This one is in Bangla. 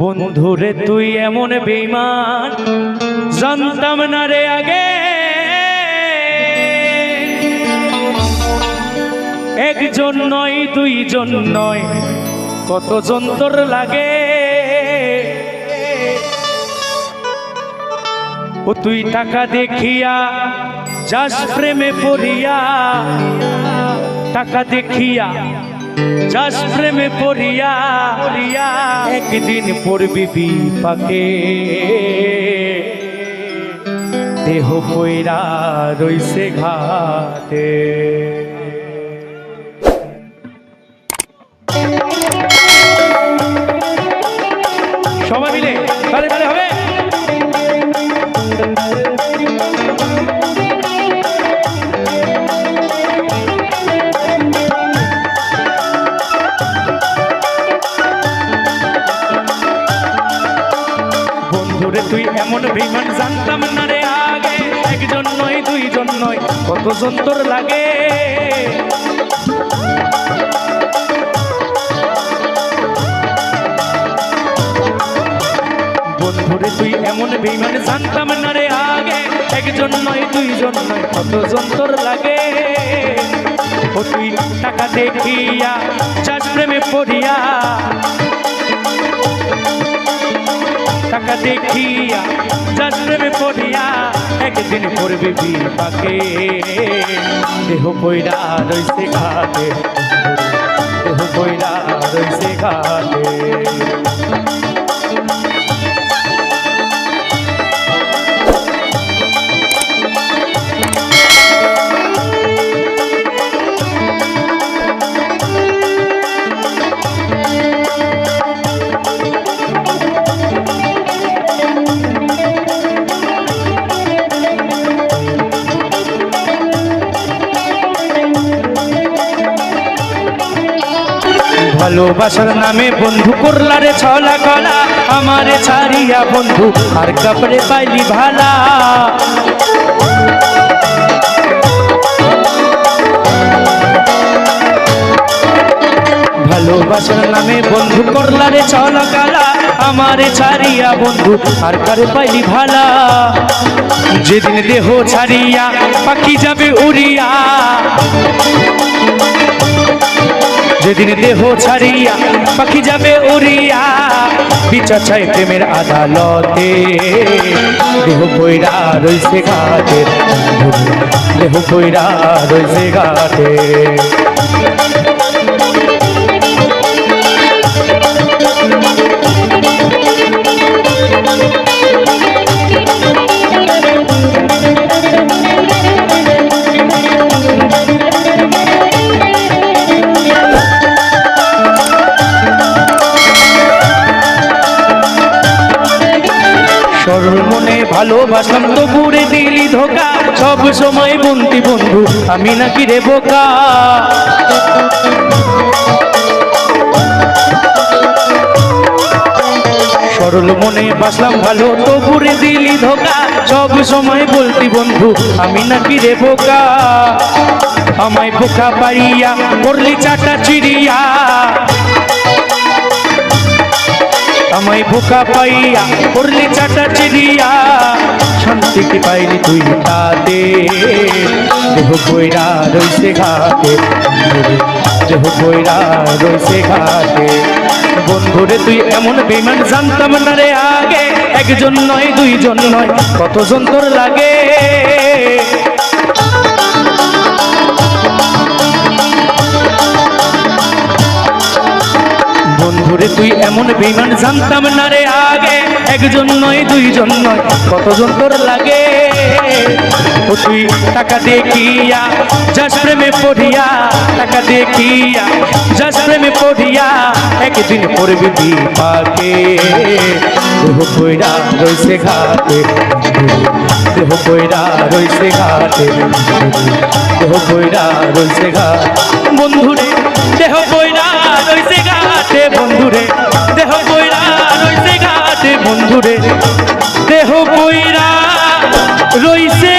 বন্ধুরে তুই এমন বেইমান জানতাম না রে আগে। একজন নয়, দুইজন নয় কত যন্তর লাগে? ও তুই টাকা দেখিয়া, যাস প্রেমে পড়িয়া, টাকা দেখিয়া যাস প্রেমে পড়িয়া পড়িয়া, একদিন পড়বি বিপাকে। দেহ কইরা রইছে ঘাটে। সবাই মিলে তাহলে তাহলে হবে। তুই এমন জানতাম না রে আগে। একজন নয় দুইজন নয় কতজন তোর লাগে? বন্ধুরে তুই এমন বেমান জানতাম না রে আগে। একজন নয় দুইজন নয় কতজন তোর লাগে? ও তুই টাকা দেখিয়া, চাষ প্রেমে পড়িয়া টাকা দেখিয়া প্রেমে পড়িয়া একদিন পড়বে বিপাকে। দেহ কইরা রইছে ঘাটে। দেহ কইরা রইছে ঘাটে। ভালোবাসার নামে বন্ধু করলারে ছলা গলা আমারে ছাড়িয়া বন্ধু, আর কাপড়ে পাইলি ভালা। ভালোবাসার নামে বন্ধু করলারে ছলা গলা আমারে ছাড়িয়া বন্ধু, আর কারে পাইলি ভালা। যেদিন দেহ ছাড়িয়া পাখি যাবে উড়িয়া। যেদিন দেহ ছাড়িয়া পাখি যাবে উড়িয়া বিচার চাই প্রেমের আদালতে। দেহ কইরা রইছে ঘাটে, দেহ কইরা রইছে ঘাটে। ভালোবাসলাম তো পুরে দিলি ধোকা। সব সময় বন্তি বন্ধু, আমি নাকি রে বোকা? সরল মনে বাসলাম ভালো তো পুরে দিলি ধোকা। সব সময় বলতি বন্ধু, আমি নাকি রে বোকা? আমায় বোকা পাইয়া করলি চাটা চিড়িয়া। আমায় বোকা পাইয়া, করলি চাটা চিড়িয়া শান্তি কি পাইলি তুই তাতে? দেহ বইরা রইছে ঘাটে। দেহ বইরা রইছে ঘাটে। বন্ধুরে তুই এমন বেমান জানতাম না রে আগে। একজন নয়, দুইজন নয়, কতজন তোর লাগে? বন্ধুরে তুই এমন বেমান জানতাম না রে আগে। একজন নয়, দুইজন নয়, কতজন তোর লাগে? ও তুই টাকা দেখিয়া, যাস প্রেমে পড়িয়া, টাকা দেখিয়া, যাস প্রেমে পড়িয়া, একদিন পড়বি বিপাকে। দেহ কইরা রইছে ঘাটে। দেহ কইরা রইছে ঘাটে। দেহ কইরা রইছে